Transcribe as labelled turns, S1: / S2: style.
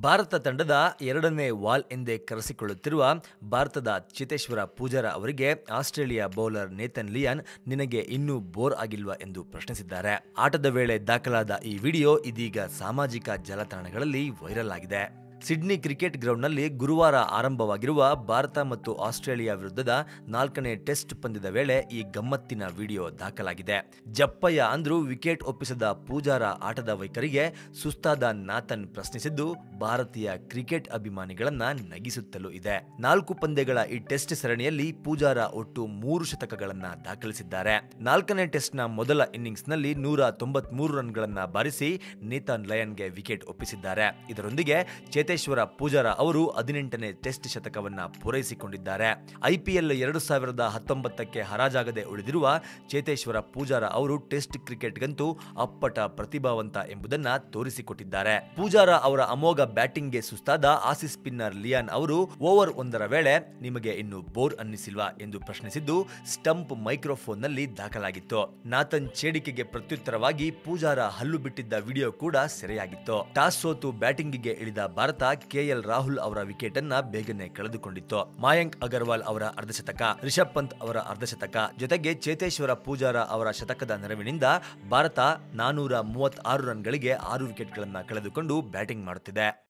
S1: ಭಾರತ ತಂಡದ ಎರಡನೇ ವಾಲ್ ಎಂದೇ ಕರೆಸಿಕೊಳ್ಳುತ್ತಿರುವ ಭಾರತದ ಚಿತೇಶ್ವರ ಪೂಜಾರ ಅವರಿಗೆ ಆಸ್ಟ್ರೇಲಿಯಾ ಬೌಲರ್ ನೇತನ್ ಲಿಯಾನ್ ನಿನಗೆ ಇನ್ನೂ ಬೋರ್ ಆಗಿಲ್ವಾ ಎಂದು ಪ್ರಶ್ನಿಸಿದ್ದಾರೆ. ಆಟದ ವೇಳೆ ದಾಖಲಾದ ಈ ವಿಡಿಯೋ ಇದೀಗ ಸಾಮಾಜಿಕ ಜಾಲತಾಣಗಳಲ್ಲಿ ವೈರಲ್ ಆಗಿದೆ. ಸಿಡ್ನಿ ಕ್ರಿಕೆಟ್ ಗ್ರೌಂಡ್ನಲ್ಲಿ ಗುರುವಾರ ಆರಂಭವಾಗಿರುವ ಭಾರತ ಮತ್ತು ಆಸ್ಟ್ರೇಲಿಯಾ ವಿರುದ್ಧದ ನಾಲ್ಕನೇ ಟೆಸ್ಟ್ ಪಂದ್ಯದ ವೇಳೆ ಈ ಗಮ್ಮತ್ತಿನ ವಿಡಿಯೋ ದಾಖಲಾಗಿದೆ. ಜಪ್ಪಯ್ಯ ಅಂದ್ರೂ ವಿಕೆಟ್ ಒಪ್ಪಿಸದ ಪೂಜಾರ ಆಟದ ವೈಖರಿಗೆ ಸುಸ್ತಾದ ನಾಥನ್ ಪ್ರಶ್ನಿಸಿದ್ದು, ಭಾರತೀಯ ಕ್ರಿಕೆಟ್ ಅಭಿಮಾನಿಗಳನ್ನ ನಗಿಸುತ್ತಲೂ ಇದೆ. ನಾಲ್ಕು ಪಂದ್ಯಗಳ ಈ ಟೆಸ್ಟ್ ಸರಣಿಯಲ್ಲಿ ಪೂಜಾರ ಒಟ್ಟು ಮೂರು ಶತಕಗಳನ್ನ ದಾಖಲಿಸಿದ್ದಾರೆ. ನಾಲ್ಕನೇ ಟೆಸ್ಟ್ನ ಮೊದಲ ಇನ್ನಿಂಗ್ಸ್ನಲ್ಲಿ ನೂರ ತೊಂಬತ್ಮೂರು ರನ್ಗಳನ್ನ ಬಾರಿಸಿ ಲಯನ್ ಲಯನ್ಗೆ ವಿಕೆಟ್ ಒಪ್ಪಿಸಿದ್ದಾರೆ. ಇದರೊಂದಿಗೆ ಚೇತೇಶ್ವರ ಪೂಜಾರ ಅವರು ಹದಿನೆಂಟನೇ ಟೆಸ್ಟ್ ಶತಕವನ್ನ ಪೂರೈಸಿಕೊಂಡಿದ್ದಾರೆ. ಐಪಿಎಲ್ ಎರಡು ಸಾವಿರದ ಹತ್ತೊಂಬತ್ತಕ್ಕೆ ಹರಾಜಾಗದೆ ಉಳಿದಿರುವ ಚೇತೇಶ್ವರ ಪೂಜಾರ ಅವರು ಟೆಸ್ಟ್ ಕ್ರಿಕೆಟ್ಗಂತೂ ಅಪ್ಪಟ ಪ್ರತಿಭಾವಂತ ಎಂಬುದನ್ನ ತೋರಿಸಿಕೊಟ್ಟಿದ್ದಾರೆ. ಪೂಜಾರ ಅವರ ಅಮೋಘ ಬ್ಯಾಟಿಂಗ್ಗೆ ಸುಸ್ತಾದ ಆಸಿಸ್ ಸ್ಪಿನ್ನರ್ ಲಿಯಾನ್ ಅವರು ಓವರ್ ಒಂದರ ವೇಳೆ ನಿಮಗೆ ಇನ್ನು ಬೋರ್ ಅನ್ನಿಸಿಲ್ವಾ ಎಂದು ಪ್ರಶ್ನಿಸಿದ್ದು ಸ್ಟಂಪ್ ಮೈಕ್ರೋಫೋನ್ನಲ್ಲಿ ದಾಖಲಾಗಿತ್ತು. ನಾಥನ್ ಚೇಡಿಕೆಗೆ ಪ್ರತ್ಯುತ್ತರವಾಗಿ ಪೂಜಾರ ಹಲ್ಲು ಬಿಟ್ಟಿದ್ದ ವಿಡಿಯೋ ಕೂಡ ಸೆರೆಯಾಗಿತ್ತು. ಟಾಸ್ ಸೋತು ಬ್ಯಾಟಿಂಗಿಗೆ ಇಳಿದ ಭಾರತ ಕೆಎಲ್ ರಾಹುಲ್ ಅವರ ವಿಕೆಟ್ ಅನ್ನ ಬೇಗನೆ ಕಳೆದುಕೊಂಡಿತ್ತು. ಮಾಯಾಂಕ್ ಅಗರ್ವಾಲ್ ಅವರ ಅರ್ಧಶತಕ ರಿಷಬ್ ಪಂತ್ ಅವರ ಅರ್ಧಶತಕ ಜೊತೆಗೆ ಚೇತೇಶ್ವರ ಪೂಜಾರ ಅವರ ಶತಕದ ನೆರವಿನಿಂದ ಭಾರತ ನಾನೂರ ಮೂವತ್ತಾರು ರನ್ಗಳಿಗೆ ಆರು ವಿಕೆಟ್ಗಳನ್ನು ಕಳೆದುಕೊಂಡು ಬ್ಯಾಟಿಂಗ್ ಮಾಡುತ್ತಿದೆ.